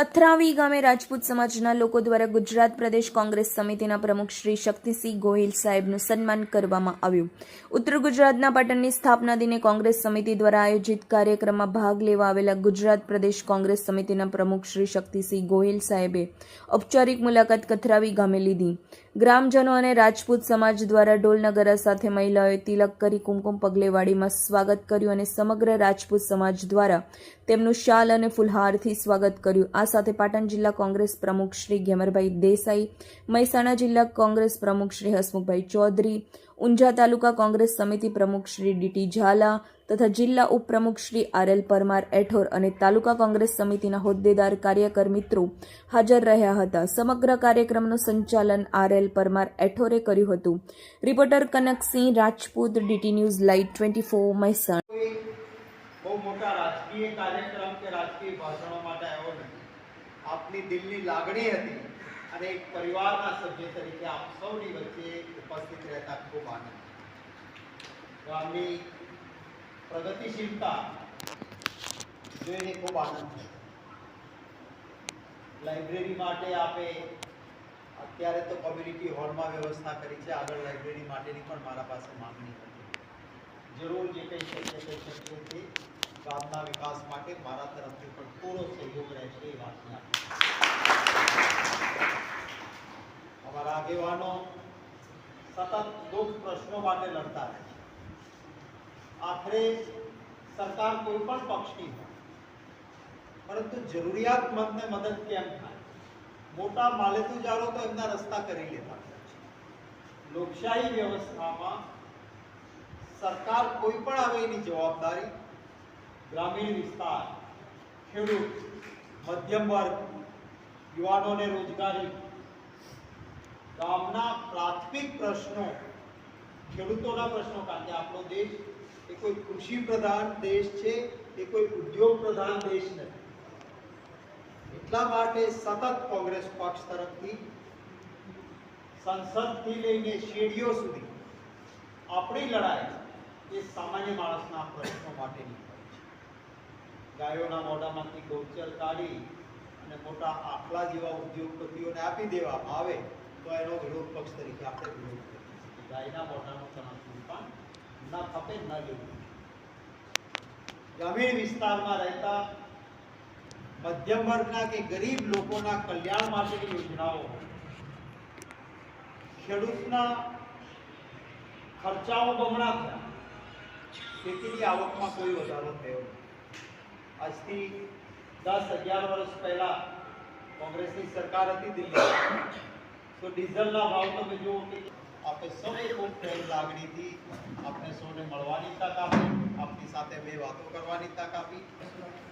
કથરાવી ગામે રાજપૂત સમાજના લોકો દ્વારા ગુજરાત પ્રદેશ કોંગ્રેસ સમિતિના પ્રમુખ શ્રી શક્તિસિંહ ગોહિલ સાહેબનું સન્માન કરવામાં આવ્યું. ઉત્તર ગુજરાતના પાટણની સ્થાપના દિને કોંગ્રેસ સમિતિ દ્વારા આયોજિત કાર્યક્રમમાં ભાગ લેવા આવેલા ગુજરાત પ્રદેશ કોંગ્રેસ સમિતિના પ્રમુખ શ્રી શક્તિસિંહ ગોહિલ સાહેબે ઔપચારિક મુલાકાત કથરાવી ગામે લીધી. ગ્રામજનો અને રાજપૂત સમાજ દ્વારા ઢોલનગરા સાથે મહિલાઓએ તિલક કરી કુમકુમ પગલેવાડીમાં સ્વાગત કર્યું અને સમગ્ર રાજપૂત સમાજ દ્વારા તેમનું શાલ અને ફુલહારથી સ્વાગત કર્યું. આ સાથે પાટણ જિલ્લા કોંગ્રેસ પ્રમુખ શ્રી ઘેમરભાઈ દેસાઈ, મહેસાણા જિલ્લા કોંગ્રેસ પ્રમુખ શ્રી હસમુખભાઈ ચૌધરી, ઊંઝા તાલુકા કોંગ્રેસ સમિતિ પ્રમુખ શ્રી ડીટી ઝાલા તથા જિલ્લા ઉપપ્રમુખ શ્રી આર એલ પરમાર એઠોર અને તાલુકા કોંગ્રેસ સમિતિના હોદ્દેદાર કાર્યકર મિત્રો હાજર રહ્યા હતા. સમગ્ર કાર્યક્રમનું સંચાલન આર એલ પરમાર એઠોરે કર્યું હતું. Reporter Kanaksinh Rajput, DT news live twenty four Mehsana. બહુ મોટા રાજકીય કાર્યક્રમ કે રાજકીય ભાષણો માટે આવ્યો નથી. આપની દિલની લાગણી હતી અને એક પરિવારના સભ્ય તરીકે આપ સૌની વચ્ચે ઉપસ્થિત રહેતા ખૂબ આનંદ. ગામની પ્રગતિશીલતા જોઈને ખૂબ આનંદ થયો. લાઇબ્રેરી માટે આપે અત્યારે તો કોમ્યુનિટી હોલમાં વ્યવસ્થા કરી છે. આગળ લાઇબ્રેરી માટેની પણ મારા પાસે માંગણી હતી. જરૂર જે કંઈ શક્ય થઈ શકીએ તે ગામના વિકાસ માટે મારા તરફથી પણ પૂરો સહયોગ રહેશે એ વાત અમારા આગેવાનો સતત દુઃખ પ્રશ્નો માટે લડતા રહે છે. આખરે સરકાર કોઈ પણ પક્ષની હોય, પરંતુ જરૂરિયાતમંદને મદદ કેમ થાય? મોટા માલેતુજારો તો એમના રસ્તા કરી લેતા લોકશાહી વ્યવસ્થામાં સરકાર કોઈ પણ આવે એની જવાબદારી ગ્રામીણ વિસ્તાર, ખેડૂત, મધ્યમ વર્ગ, યુવાનોને રોજગારી. ગામના પ્રાથમિક પ્રશ્નો, ખેડૂતોના પ્રશ્નો કારણ કે આપણો દેશ એ કોઈ કૃષિ પ્રધાન દેશ છે, એ કોઈ ઉદ્યોગ પ્રધાન દેશ નથી. એટલા માટે સતત કોંગ્રેસ પક્ષ તરફથી સંસદથી લઈને શેરીઓ સુધી આપણી લડાઈ એ સામાન્ય માણસના પ્રશ્નો માટેની ગાયોના મોઢામાંથી ગૌચર કાઢી અને મોટા આખલા જેવા ઉદ્યોગપતિઓને આપી દેવામાં આવે, તો એનો વિરોધ પક્ષ તરીકે આપણે વિરોધ કરીએ ગાયના મોઢાનું ચણાચૂર પણ ના ખપે, ન લેવું ગ્રામીણ વિસ્તારમાં રહેતા મધ્યમ વર્ગના કે ગરીબ લોકોના કલ્યાણ માટેની યોજનાઓ, ખેડૂતના ખર્ચાઓ બમણા થયા. ખેતીની આવકમાં કોઈ વધારો થયો નથી. આજથી દસ અગિયાર વર્ષ પહેલા કોંગ્રેસની સરકાર હતી દિલ્હી તો ડીઝલના ભાવ તમે જુઓ કે આપણે સૌએ ખૂબ પ્રેમ લાગણીથી આપણે સૌને મળવાની તક આપી. આપની સાથે બે વાતો કરવાની તક આપી.